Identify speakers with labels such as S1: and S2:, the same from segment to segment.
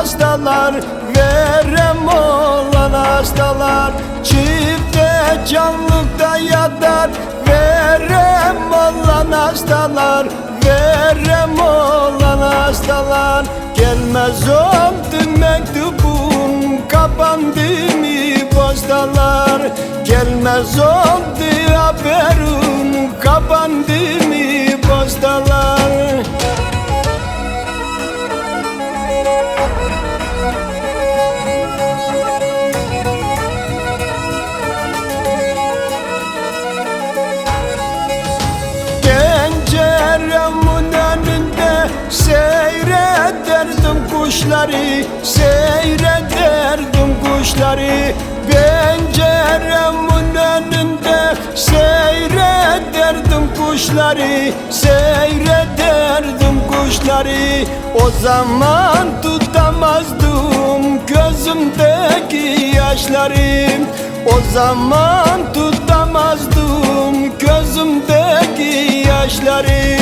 S1: hastalar Verem olan hastalar. Çifte canlıkta yatar Verem olan hastalar. Verem olan hastalar. Gelmez oldu mektubun Kapandı mı postalar? Gelmez oldu haberin seyrederdim kuşları Seyrederdim kuşları. Penceremin önünde seyrederdim kuşları Seyrederdim kuşları. O zaman tutamazdım gözümdeki yaşları. O zaman tutamazdım gözümdeki yaşları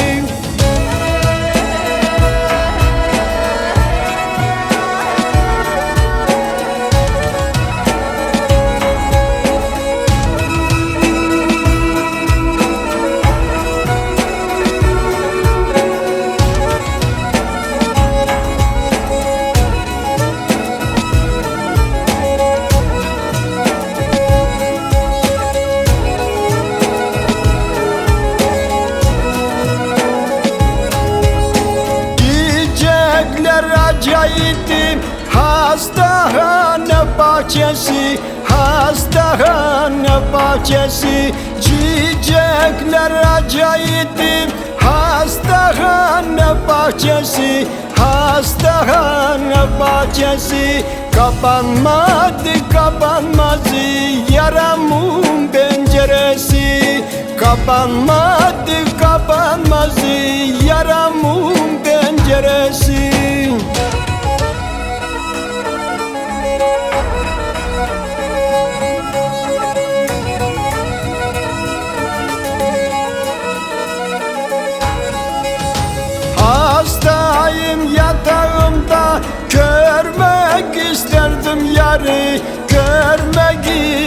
S1: Acayipti Hastahane bahçesi Hastahane bahçesi. Çiçekler acayipti Hastahane bahçesi Hastahane bahçesi. Kapanmadı kapanmazı Yaramın penceresi. Kapanmadı kapanmazı Yaramın penceresi. Hastayım yatağımda Görmek isterdim yarı Görmek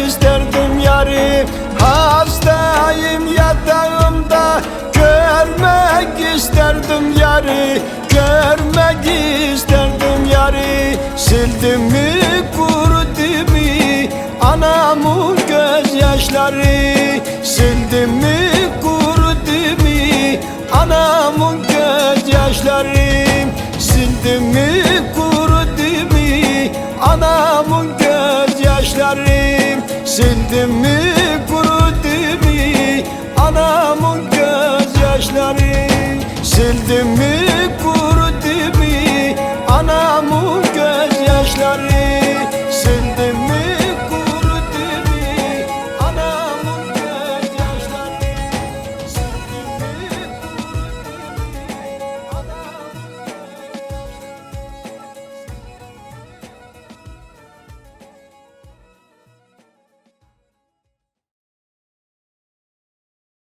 S1: isterdim yarı. Hastayım yatağımda Görmek isterdim yarı Görmek isterdim yarı Sildim mi kurudu mi? Anamın gözyaşları. Sildim mi kurudu mi? Anamın gözyaşları. Sildim mi kurudu mi? Anamın gözyaşları. Sildim mi kurudu mi? Anamın gözyaşları. Sildim mi kurudu